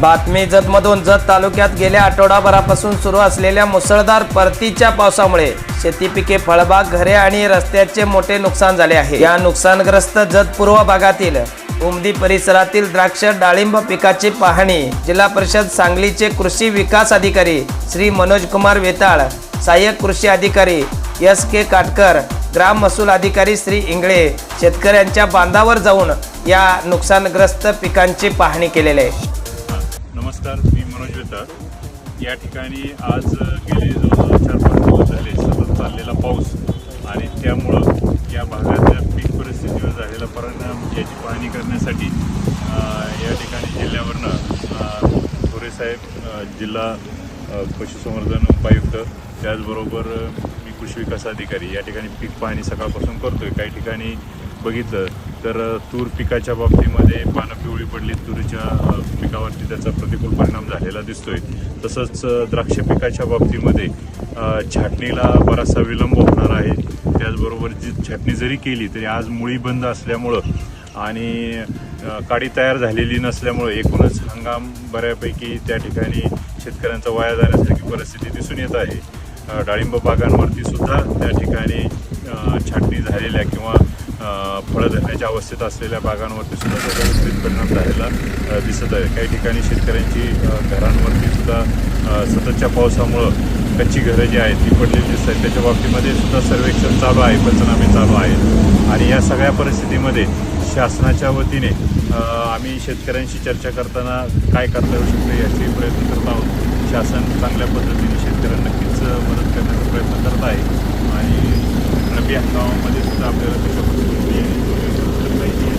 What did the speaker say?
बातमी जतमधून जत तालुक्यात गेल्या आठवडाभरापासून सुरू असलेल्या मुसळधार परतीच्या पावसामुळे शेती पिके फळबाग घरे आणि रस्त्याचे मोठे नुकसान झाले आहे. या नुकसानग्रस्त जत पूर्व भागातील उमदी परिसरातील द्राक्ष डाळिंब पिकाची पाहणी जिल्हा परिषद सांगलीचे कृषी विकास अधिकारी श्री मनोज कुमार वेताळ सहाय्यक कृषी अधिकारी एस के काटकर ग्राम महसूल अधिकारी श्री इंगळे शेतकऱ्यांच्या बांधावर जाऊन या नुकसानग्रस्त पिकांची पाहणी केलेली आहे. नमस्कार मी मनोज वेताळ या ठिकाणी आज गेले जवळजवळ चार पाच दिवस झाले सतत चाललेला पाऊस. आणि त्यामुळं या भागातल्या पीक परिस्थितीवर झालेला परिणाम याची पाहणी करण्यासाठी या ठिकाणी जिल्ह्यावरनं थोरेसाहेब जिल्हा पशुसंवर्धन उपायुक्त त्याचबरोबर मी कृषी विकास अधिकारी या ठिकाणी पीक पाहणी सकाळपासून करतो आहे काही ठिकाणी बघितलं तर तूर पिकाच्या बाबतीमध्ये पानं पिवळी पडली तुरीच्या पिकावरती त्याचा प्रतिकूल परिणाम झालेला दिसतोय. तसंच द्राक्ष पिकाच्या बाबतीमध्ये छाटणीला बराचसा विलंब होणार आहे. त्याचबरोबर जी छाटणी जरी केली तरी आज मुळी बंद असल्यामुळं आणि काडी तयार झालेली नसल्यामुळं एकूणच हंगाम बऱ्यापैकी त्या ठिकाणी शेतकऱ्यांचा वाया जाण्यासारखी परिस्थिती दिसून येत आहे. डाळिंब बागांवरती सुद्धा त्या ठिकाणी फळं धरण्याच्या अवस्थेत असलेल्या बागांवरती सुद्धा त्याचा विपरीत परिणाम झालेला दिसत आहे. काही ठिकाणी शेतकऱ्यांची घरांवरती सुद्धा सततच्या पावसामुळं कच्ची घरं जी आहेत ती पडलेली दिसत आहेत. त्याच्या बाबतीमध्ये सुद्धा सर्वेक्षण चालू आहे पंचनामे चालू आहेत. आणि या सगळ्या परिस्थितीमध्ये शासनाच्या वतीने आम्ही शेतकऱ्यांशी चर्चा करताना काय करता येऊ शकते याचे प्रयत्न करत आहोत. शासन चांगल्या पद्धतीने शेतकऱ्यांना नक्कीच मदत करण्याचा प्रयत्न करत आहे. आणि रब्बी हंगामामध्ये सुद्धा आपल्याला कशा